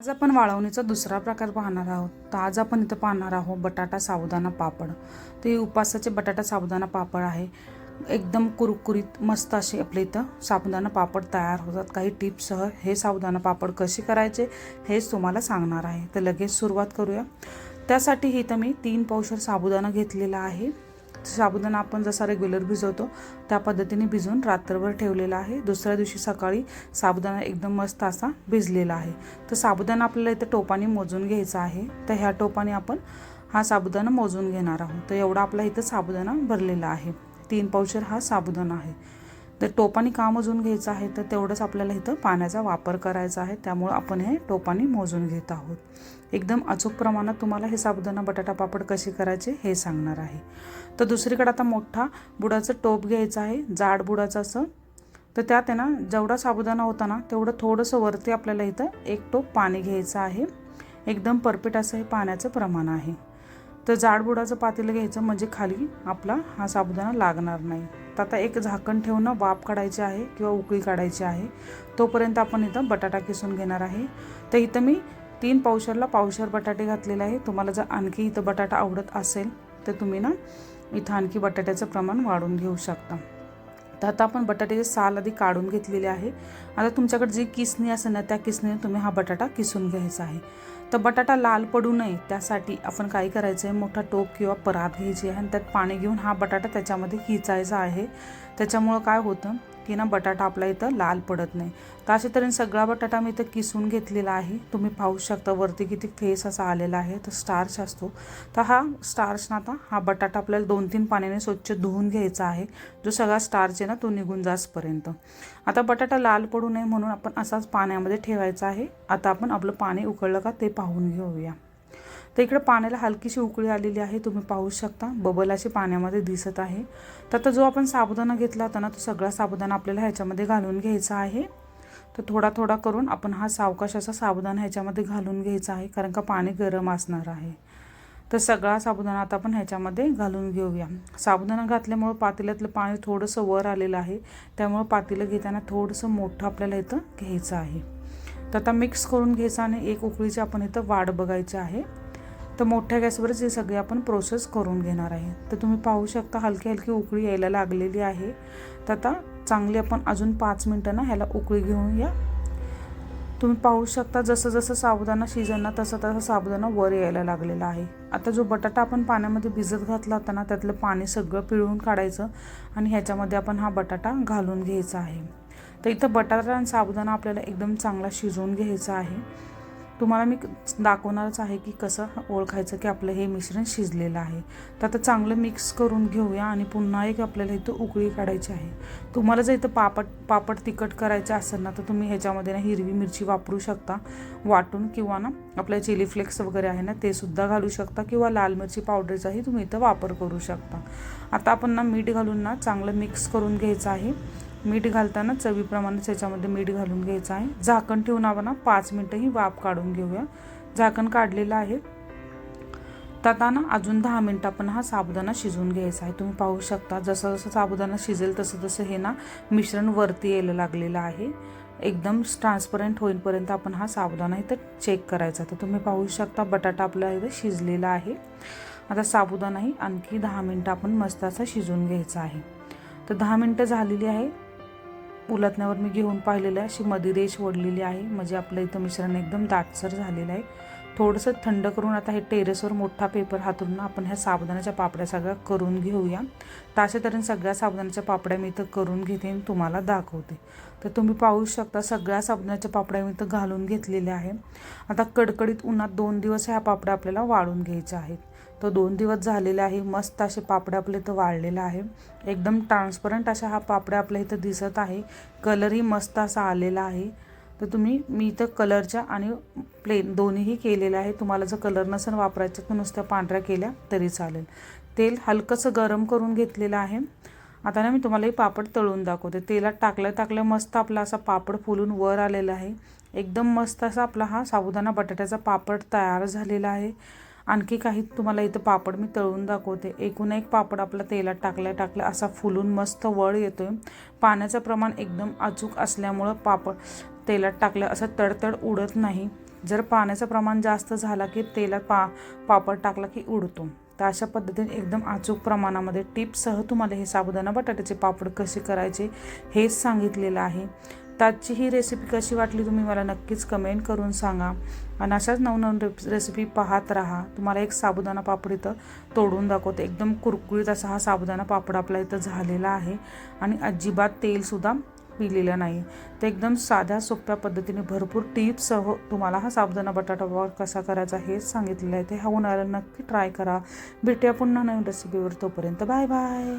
आज आपण वाळवणीचा दुसरा प्रकार पाहणार आहोत. तर आज आपण इथं पाहणार आहोत बटाटा साबुदाणा पापड. ते उपासाचे बटाटा साबुदाणा पापड आहे. एकदम कुरकुरीत मस्त असे आपले इथं साबुदाणा पापड तयार होतात. काही टिप्ससह हे साबुदाणा पापड कसे करायचे हेच तुम्हाला सांगणार आहे. तर लगेच सुरुवात करूया. त्यासाठी इथं मी तीन पावशर साबुदाणा घेतलेला आहे. साबुदाणा आपण जसा रेग्युलर भिजवतो त्या पद्धतीने भिजवून रात्रभर ठेवलेला आहे. दुसऱ्या दिवशी सकाळी साबुदाणा एकदम मस्त असा भिजलेला आहे. तर साबुदाणा आपल्याला इथं टोपाने मोजून घ्यायचा आहे. तर ह्या टोपाने आपण हा साबुदाणा मोजून घेणार आहोत. तर एवढा आपला इथं साबुदाणा भरलेला आहे. तीन पावशर हा साबुदाणा आहे. तर टोपाने का मोजून घ्यायचं आहे? तर तेवढंच आपल्याला इथं पाण्याचा वापर करायचा आहे. त्यामुळं आपण हे टोपाने मोजून घेत आहोत. एकदम अचूक प्रमाणात तुम्हाला हे साबुदाणा बटाटा पापड कसे करायचे हे सांगणार आहे. तर दुसरीकडे आता मोठा बुडाचं टोप घ्यायचं आहे जाड बुडाचं असं. तर त्यात आहे ना जेवढा साबुदाणा होता ना तेवढं थोडंसं वरती आपल्याला इथं एक टोप पाणी घ्यायचं आहे. एकदम परफेक्ट असं हे पाण्याचं प्रमाण आहे. तर जाडबुडाचं पातेलं घ्यायचं म्हणजे खाली आपला हा साबुदाणा लागणार नाही. तर आता एक झाकण ठेवून वाफ काढायची आहे किंवा उकळी काढायची आहे. तोपर्यंत आपण इथं बटाटा किसून घेणार आहे. तर इथं मी तीन पावशरला पावशर बटाटे घातलेले आहे. तुम्हाला जर आणखी इथं बटाटा आवडत असेल तर तुम्ही ना इथं आणखी बटाट्याचं प्रमाण वाढून घेऊ शकता. तर आता आपण बटाट्याचे साल आधी काढून घेतलेले आहे. आता तुमच्याकडे जी किसणी असेल ना त्या किसणीने तुम्ही हा बटाटा किसून घ्यायचा आहे. तर बटाटा लाल पडू नये त्यासाठी आपण काय करायचं आहे मोठा टोप किंवा परात घ्यायची आहे आणि त्यात पाणी घेऊन हा बटाटा त्याच्यामध्ये खिचायचा आहे. त्याच्यामुळं काय होतं की ना बटाटा आपला इथं लाल पडत नाही. तर अशा तऱ्हेने सगळा बटाटा मी इथं किसून घेतलेला आहे. तुम्ही पाहू शकता वरती किती फेस असा आलेला आहे. तर स्टार्च असतो. तर हा स्टार्च ना आता हा बटाटा आपल्याला दोन तीन पाण्याने स्वच्छ धुवून घ्यायचा आहे. जो सगळा स्टार्च आहे ना तो निघून जासपर्यंत. आता बटाटा लाल पडू नये म्हणून आपण असाच पाण्यामध्ये ठेवायचा आहे. आता आपण आपलं पाणी उकळलं का ते पाहून घेऊया. तर इकडे पाण्याला हलकीशी उकळी आलेली आहे तुम्ही पाहू शकता. बबल अशी पाण्यामध्ये दिसत आहे. तर आता जो आपण साबुदाणा घेतला होता ना तो सगळा साबुदाणा आपल्याला ह्याच्यामध्ये घालून घ्यायचा आहे. तर थोडा थोडा करून आपण हा सावकाश असा साबुदाणा ह्याच्यामध्ये घालून घ्यायचा आहे कारण का पाणी गरम असणार आहे. तर सगळा साबुदाणा आता आपण ह्याच्यामध्ये घालून घेऊया. साबुदाणा घातल्यामुळं पातेल्यातलं पाणी थोडंसं वर आलेलं आहे. त्यामुळं पातेलं घेताना थोडंसं मोठं आपल्याला इथं घ्यायचं आहे. तर आता मिक्स करून घ्यायचं आणि एक उकळीची आपण इथं वाढ बघायची आहे. तर मोठ्या गॅसवरच हे सगळे आपण प्रोसेस करून घेणार आहे. तर तुम्ही पाहू शकता हलकी हलकी उकळी यायला लागलेली आहे. तर आता चांगली आपण अजून पाच मिनटं ना ह्याला उकळी घेऊन या तुम्ही पाहू शकता जसं जसं साबुदाणा शिजणार तसं तसं साबुदाणा वर यायला लागलेला आहे. आता जो बटाटा आपण पाण्यामध्ये भिजत घातला होता ना त्यातलं पाणी सगळं पिळून काढायचं आणि ह्याच्यामध्ये आपण हा बटाटा घालून घ्यायचा आहे. तर इथं बटाटा आणि साबुदाणा आपल्याला एकदम चांगला शिजवून घ्यायचा आहे. तुम्हाला मी दाखवणारच आहे की कसं ओळखायचं की आपलं हे मिश्रण शिजलेलं आहे. तर आता चांगलं मिक्स करून घेऊया आणि पुन्हा एक आपल्याला इथं उकळी काढायची आहे. तुम्हाला जर इथं पापड पापड तिखट करायचं असेल ना तर तुम्ही ह्याच्यामध्ये ना हिरवी मिरची वापरू शकता. वाटून किंवा ना आपल्या चिली फ्लेक्स वगैरे आहे ना ते सुद्धा घालू शकता किंवा लाल मिरची पावडरचाही तुम्ही इथं वापर करू शकता. आता आपण ना मीठ घालून ना चांगलं मिक्स करून घ्यायचं आहे. मीठ घालताना चवीप्रमाणे त्याच्यामध्ये मीठ घालून घ्यायचं आहे. झाकण ठेवून आपण पाच मिनटं ही वाफ काढून घेऊया. झाकण काढलेलं आहे. तर अजून दहा मिनटं आपण हा साबुदाणा शिजवून घ्यायचा आहे. तुम्ही पाहू शकता जसं जसं साबुदाणा शिजेल तसं तसं हे ना मिश्रण वरती यायला लागलेलं आहे. एकदम ट्रान्सपरंट होईपर्यंत आपण हा साबुदाणा इथं चेक करायचा. तर तुम्ही पाहू शकता बटाटा आपला इथं शिजलेला आहे. आता साबुदाणाही आणखी दहा मिनटं आपण मस्त असा शिजवून घ्यायचा आहे. तर दहा मिनटं झालेली आहे. उलटण्यावर मी घेऊन पाहिलेलं आहे. अशी रेश ओढलेली आहे. म्हणजे आपलं इथं मिश्रण एकदम दाटसर झालेलं आहे. थोडंसं थंड करून आता हे टेरेसवर मोठा पेपर हातरून आपण ह्या साबुदाण्याच्या पापड्या सगळ्या करून घेऊया. तर अशा तऱ्हेने सगळ्या साबुदाण्याच्या पापड्या मी इथं करून घेते आणि तुम्हाला दाखवते. तर तुम्ही पाहू शकता सगळ्या साबुदाण्याच्या पापड्या मी इथं घालून घेतलेल्या आहे आता कडकडीत उन्हात दोन दिवस ह्या पापड्या आपल्याला वाळून घ्यायच्या आहेत. तो दोन दिवस झालेले आहे मस्त असे पापड्या आपल्या इथं वाळलेला आहे. एकदम ट्रान्सपरंट अशा हा पापड्या आपल्या इथं दिसत आहे. कलरही मस्त असा आलेला आहे. तर तुम्ही मी इथं कलरच्या आणि प्लेन दोन्हीही केलेल्या आहे. तुम्हाला जर कलर नसेल वापरायचं तर नुसत्या पांढऱ्या केल्या तरी चालेल. तेल हलकंसं गरम करून घेतलेलं आहे. आता ना मी तुम्हाला हे पापड तळून दाखवते. तेलात टाकल्या टाकल्या मस्त आपला असा पापड फुलून वर आलेला आहे. एकदम मस्त असा आपला हा साबुदाणा बटाट्याचा पापड तयार झालेला आहे. आणखी काही तुम्हाला इथं पापड मी तळून दाखवते. एकूण एक पापड आपला तेलात टाकल्या टाकल्या असा फुलून मस्त वळ येतो आहे पाण्याचं प्रमाण एकदम अचूक असल्यामुळं पापड तेलात टाकलं असं तडतड उडत नाही. जर पाण्याचं प्रमाण जास्त झाला की तेलात पा पापड टाकला की उडतो. तर अशा पद्धतीने एकदम अचूक प्रमाणामध्ये टिप्ससह तुम्हाला हे साबुदाणा बटाट्याचे पापड कसे करायचे हेच सांगितलेलं आहे. त्याची ही रेसिपी कशी वाटली तुम्ही मला नक्कीच कमेंट करून सांगा. आणि अशाच नवनवीन रेप रेसिपी पाहत राहा. तुम्हाला एक साबुदाणा पापड इथं तोडून दाखवते. एकदम कुरकुरीत असा हा साबुदाणा पापड आपला इथं झालेला आहे. आणि अजिबात तेलसुद्धा पिलेलं नाही. तर एकदम साध्या सोप्या पद्धतीने भरपूर टिप्ससह तुम्हाला हा साबुदाणा बटाटा पापड कसा करायचा हेच सांगितलेलं आहे. ते हा उन्हाळ्याला नक्की ट्राय करा. भेटूया पुन्हा नवीन रेसिपीवर तोपर्यंत. Bye bye